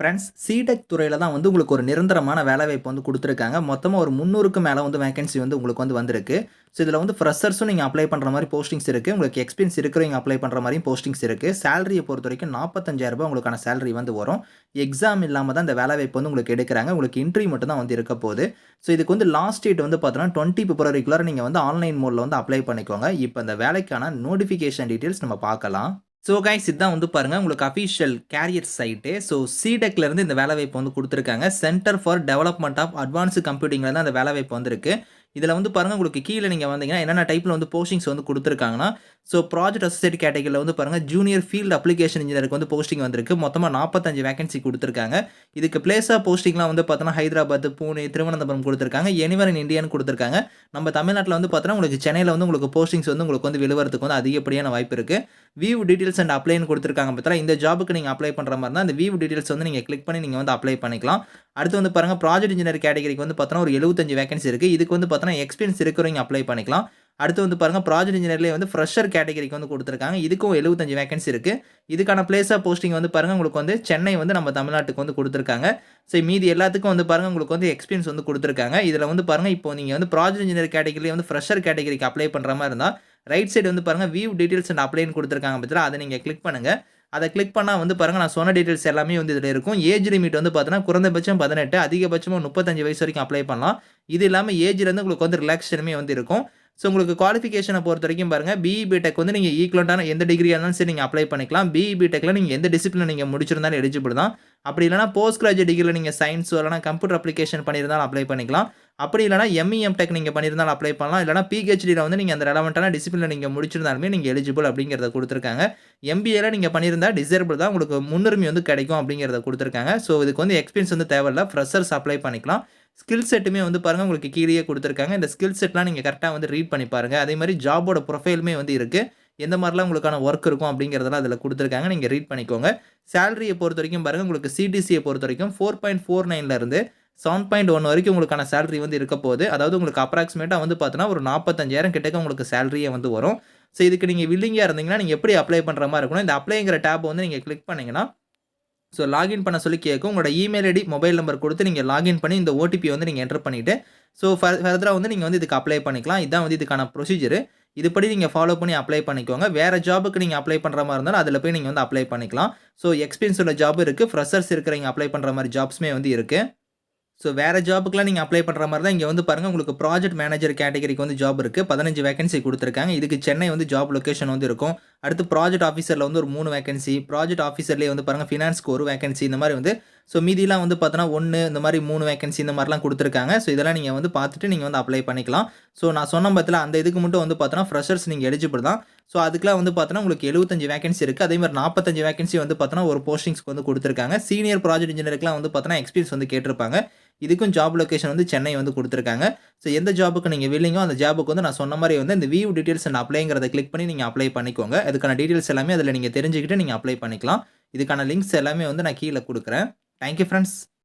Friends சிடெக் துறையில் தான் வந்து உங்களுக்கு ஒரு நிரந்தரமான வேலைவாய்ப்பு வந்து கொடுத்துருக்காங்க மொத்தமாக ஒரு முந்நூறுக்கு மேலே வந்து வேக்கன்சி வந்து உங்களுக்கு வந்து வந்திருக்கு. ஸோ இதில் வந்து ஃப்ரெஷர்ஸும் நீங்கள் அப்ளை பண்ணுற மாதிரி போஸ்டிங்ஸ் இருக்குது உங்களுக்கு எக்ஸ்பீரியன்ஸ் இருக்கிறவங்க அப்ளை பண்ணுற மாதிரியும் போஸ்டிங்ஸ் இருக்குது சேலரியை பொறுத்த வரைக்கும் நாற்பத்தஞ்சாயிரரூபா உங்களுக்கான சேலரி வந்து வரும். எக்ஸாம் இல்லாமல் தான் இந்த வேலைவாய்ப்பு வந்து உங்களுக்கு எடுக்கிறாங்க உங்களுக்கு இன்ட்ரி மட்டும் தான் வந்து இருக்க போகுது ஸோ இதுக்கு வந்து லாஸ்ட் டேட் வந்து பார்த்தோன்னா டுவெண்ட்டி பிப்ரவரிக்குள்ளார நீங்கள் வந்து ஆன்லைன் மோடில் வந்து அப்ளை பண்ணிக்கோங்க. இப்போ இந்த வேலைக்கான நோட்டிஃபிகேஷன் டீட்டெயில்ஸ் நம்ம பார்க்கலாம். ஸோ கைஸ் இதுதான் வந்து பாருங்கள் உங்களுக்கு அஃபிஷியல் கேரியர் சைட்டு. ஸோ சிடெக்லேருந்து இந்த வேலைவாய்ப்பு வந்து கொடுத்துருக்காங்க centre for development of advanced கம்ப்யூட்டிங்கில் தான் அந்த வேலைவாய்ப்பு வந்திருக்கு. இதில் வந்து பாருங்க உங்களுக்கு கீழே நீங்கள் வந்தீங்கன்னா என்னென்ன டைப்பில் வந்து போஸ்டிங்ஸ் வந்து கொடுத்துருக்காங்கன்னா ஸோ ப்ராஜெக்ட் அசோசியேட் கேட்டகரியில் வந்து பாருங்கள் ஜூனியர் ஃபீல்ட் அப்ளிகேஷன் இன்ஜினியருக்கு வந்து போஸ்டிங் வந்திருக்கு. மொத்தமாக நாற்பத்தஞ்சு வேகன்சி கொடுத்துருக்காங்க இதுக்கு பிளேஸ் ஆஃப் போஸ்டிங்லாம் வந்து பார்த்தோன்னா ஹைதராபாத், பூனே, திருவனந்தபுரம் கொடுத்துருக்காங்க எனிவர் இன் இண்டியான்னு கொடுத்துருக்காங்க நம்ம தமிழ்நாட்டில் வந்து பார்த்தோன்னா உங்களுக்கு சென்னையில் வந்து உங்களுக்கு போஸ்டிங்ஸ் வந்து உங்களுக்கு வந்து விழுவறதுக்கு வந்து அதிகப்படியான வாய்ப்பு இருக்குது வியூ டீட்டெயில்ஸ் அண்ட் அப்ளைன்னு கொடுத்துருக்காங்க பார்த்தீங்களா, இந்த ஜாபுக்கு நீங்கள் அப்ளை பண்ணுற மாதிரி தான் அந்த வியூ டீட்டெயில்ஸ் வந்து நீங்கள் கிளிக் பண்ணி நீங்கள் வந்து அப்ளை பண்ணிக்கலாம். அடுத்து வந்து பாருங்க ப்ராஜெக்ட் இன்ஜினியர் கேட்டகரிக்கு வந்து பார்த்தோன்னா ஒரு எழுபத்தஞ்சு வேகன்சி இருக்குது இதுக்கு வந்து பார்த்தோன்னா எக்ஸ்பீரியன்ஸ் இருக்கிறவங்க அப்ளை பண்ணிக்கலாம். அடுத்து வந்து பாருங்க ப்ராஜெக்ட் இன்ஜினியர்லேயே வந்து ஃப்ரெஷர் கேட்டகரிக்கு வந்து கொடுத்துருக்காங்க இதுக்கும் எழுபத்தஞ்சு வேகன்சி இருக்குது இதுக்கான பிளேஸ் ஆஃப் போஸ்டிங் வந்து பாருங்கள் உங்களுக்கு வந்து சென்னை வந்து நம்ம தமிழ்நாட்டுக்கு வந்து கொடுத்துருக்காங்க ஸோ மீதி எல்லாத்துக்கும் வந்து பாருங்க உங்களுக்கு வந்து எக்ஸ்பீரியன்ஸ் வந்து கொடுத்துருக்காங்க இதில் வந்து பாருங்க இப்போ நீங்கள் வந்து ப்ராஜெக்ட் இன்ஜினியர் கேட்டகரிலயே வந்து ஃப்ரெஷர் கேட்டகரிக்கு அப்ளை பண்ணுற மாதிரி இருந்தால் ரைட் சைடு வந்து பாருங்கள் வியூ டீட்டெயில்ஸ் அண்ட் அப்ளைன்னு கொடுத்துருக்காங்க பார்த்தீங்களா, அதை நீங்கள் கிளிக் பண்ணுங்கள் அதை கிளிக் பண்ணால் வந்து பாருங்கள் நான் சொன்ன டீட்டெயில்ஸ் எல்லாமே வந்து இதில் இருக்கும். ஏஜ் லிமிட் வந்து பார்த்தீங்கன்னா குறைந்தபட்சம் பதினெட்டு அதிகபட்சமாக முப்பத்தஞ்சு வயசு வரைக்கும் அப்ளை பண்ணலாம். இது இல்லாமல் ஏஜ்லேருந்து உங்களுக்கு வந்து ரிலாக்சேஷனுமே வந்து இருக்கும். ஸோ உங்களுக்கு குவாலிஃபிகேஷனை பொறுத்த வரைக்கும் பாருங்கள் பிஇ, பிடெக் வந்து நீங்கள் ஈக்குவலண்டான எந்த டிகிரியாக இருந்தாலும் சரி நீங்கள் அப்ளை பண்ணிக்கலாம். பிஇ, பிடெக்கில் நீங்கள் எந்த டிசிப்ளின் நீங்கள் முடிச்சிருந்தாலும் எலிஜிபிள் தான். அப்படி இல்லைனா போஸ்ட் கிராஜுவேட் டிகிரியில் நீங்கள் சயின்ஸோ இல்லைனா கம்ப்யூட்டர் அப்ளிகேஷன் பண்ணியிருந்தாலும் அப்ளை பண்ணிக்கலாம். அப்படி இல்லைனா எம்இஎம் டெக் நீங்கள் பண்ணியிருந்தாலும் அப்ளை பண்ணலாம். இல்லைனா பிஹெச்டியில் வந்து நீங்கள் அந்த ரெலவெண்ட்டான டிசிப்ளின்ல நீங்கள் முடிச்சிருந்தாலுமே நீங்கள் எலிஜிபிள் அப்படிங்கிறத கொடுத்துருக்காங்க எம்பிஏல நீங்கள் பண்ணியிருந்தால் டிசேபிள் தான் உங்களுக்கு முன்னுரிமை வந்து கிடைக்கும் அப்படிங்கிறத கொடுத்துருக்காங்க ஸோ இதுக்கு வந்து எக்ஸ்பீரியன்ஸ் வந்து தேவையில்ல. ஃப்ரெஷர்ஸ் அப்ளை பண்ணிக்கலாம். ஸ்கில் செட்டுமே வந்து பாருங்கள் உங்களுக்கு கீழே கொடுத்துருக்காங்க இந்த ஸ்கில் செட்லாம் நீங்கள் கரெக்டாக வந்து ரீட் பண்ணி பாருங்கள் அதே மாதிரி ஜாபோட ப்ரொஃபைலுமே வந்து இருக்குது எந்த மாதிரிலாம் உங்களுக்கான ஒர்க் இருக்கும் அப்படிங்கிறதெல்லாம் அதில் கொடுத்துருக்காங்க நீங்கள் ரீட் பண்ணிக்கோங்க. சேலரியை பொறுத்த வரைக்கும் பாருங்கள் உங்களுக்கு சிடிசியை பொறுத்த வரைக்கும் ஃபோர் பாயிண்ட் ஃபோர் நைன்லேருந்து செவன் பாயிண்ட் ஒன் வரைக்கும் உங்களுக்கான சேலரி வந்து இருக்க போகுது அதாவது உங்களுக்கு அப்ராக்சிமேட்டாக வந்து பார்த்தீங்கன்னா ஒரு 45,000 கிட்டக்க உங்களுக்கு சேலரியே வந்து வரும். ஸோ இதுக்கு நீங்கள் வில்லிங்காக இருந்தீங்கன்னா, நீங்கள் எப்படி அப்ளை பண்ணுற மாதிரி இருக்கணும். இந்த அப்ளைங்கிற டேப் வந்து நீங்கள் கிளிக் பண்ணீங்கன்னா, ஸோ லாகின் பண்ண சொல்லி கேட்கும். உங்களோட இமெயில் ஐடி, மொபைல் நம்பர் கொடுத்து நீங்கள் லாகின் பண்ணி இந்த ஓடிபி வந்து நீங்கள் என்டர் பண்ணிவிட்டு ஸோ ஃபர் வந்து நீங்கள் வந்து இதுக்கு அப்ளை பண்ணிக்கலாம். இதான் வந்து இதுக்கான ப்ரொசீஜர். இதுபடி நீங்கள் ஃபாலோ பண்ணி அப்ளை பண்ணிக்கோங்க. வேறு ஜாபுக்கு நீங்கள் அப்ளை பண்ணுற மாதிரி இருந்தாலும் அதில் போய் நீங்கள் வந்து அப்ளை பண்ணிக்கலாம். ஸோ எக்ஸ்பீரியன்ஸ் உள்ள ஜாப் இருக்குது ஃப்ரெஷர்ஸ் இருக்கிறவங்க அப்ளை பண்ணுற மாதிரி ஜாப்ஸுமே வந்து இருக்குது ஸோ வேறு ஜாபுக்குலாம் நீங்கள் அப்ளை பண்ணுற மாதிரி தான் இங்கே வந்து பாருங்கள் உங்களுக்கு ப்ராஜெக்ட் மேனேஜர் கேட்டகரிக்கு வந்து ஜாப் இருக்குது பதினஞ்சு வேகன்சி கொடுத்துருக்காங்க இதுக்கு சென்னை வந்து ஜாப் லொகேஷன் வந்து இருக்கும். அடுத்து ப்ராஜெக்ட் ஆஃபீஸரில் வந்து ஒரு மூணு வேகன்சி ப்ராஜெக்ட் ஆஃபீஸர்லேயே வந்து பாருங்க ஃபினான்ஸ்க்கு ஒரு வேகன்சி இந்த மாதிரி வந்து ஸோ மீதிலாம் வந்து பார்த்தோன்னா ஒன்று இந்த மாதிரி மூணு வேக்கன்சி இந்த மாதிரிலாம் கொடுத்துருக்காங்க ஸோ இதெல்லாம் நீங்கள் வந்து பார்த்துட்டு நீங்கள் வந்து அப்ளை பண்ணிக்கலாம். ஸோ நான் சொன்ன பத்தில் அந்த இதுக்கு மட்டும் வந்து பார்த்தோன்னா ஃப்ரெஷர்ஸ் நீங்கள் எலிஜிபிள் தான். ஸோ அதுக்குலாம் வந்து பார்த்தோன்னா உங்களுக்கு எழுபத்தஞ்சு வேகன்சி இருக்குது அதே மாதிரி நாற்பத்தஞ்சு வேகன்சி வந்து பார்த்தோன்னா ஒரு போஸ்டிங்ஸ்க்கு வந்து கொடுத்துருக்காங்க சீனியர் ப்ராஜெக்ட் இன்ஜினியருக்குலாம் வந்து பார்த்தோன்னா எக்ஸ்பீரியன்ஸ் வந்து கேட்டிருப்பாங்க. இதுக்கும் ஜாப் லொக்கேஷன் வந்து சென்னை வந்து கொடுத்துருக்காங்க ஸோ எந்த ஜாபுக்கு நீங்கள் வில்லிங்கோ அந்த ஜாபுக்கு வந்து நான் சொன்ன மாதிரி வந்து இந்த வியூ டீட்டெயில்ஸ் அண்ட் அப்ளைங்கிறத கிளிக் பண்ணி நீங்கள் அப்ளை பண்ணிக்கோங்க. அதுக்கான டீட்டெயில்ஸ் எல்லாமே அதில் நீங்கள் தெரிஞ்சுக்கிட்டு நீங்கள் அப்ளை பண்ணிக்கலாம். இதுக்கான லிங்க்ஸ் எல்லாமே வந்து நான் கீழே கொடுக்குறேன் தேங்க் யூ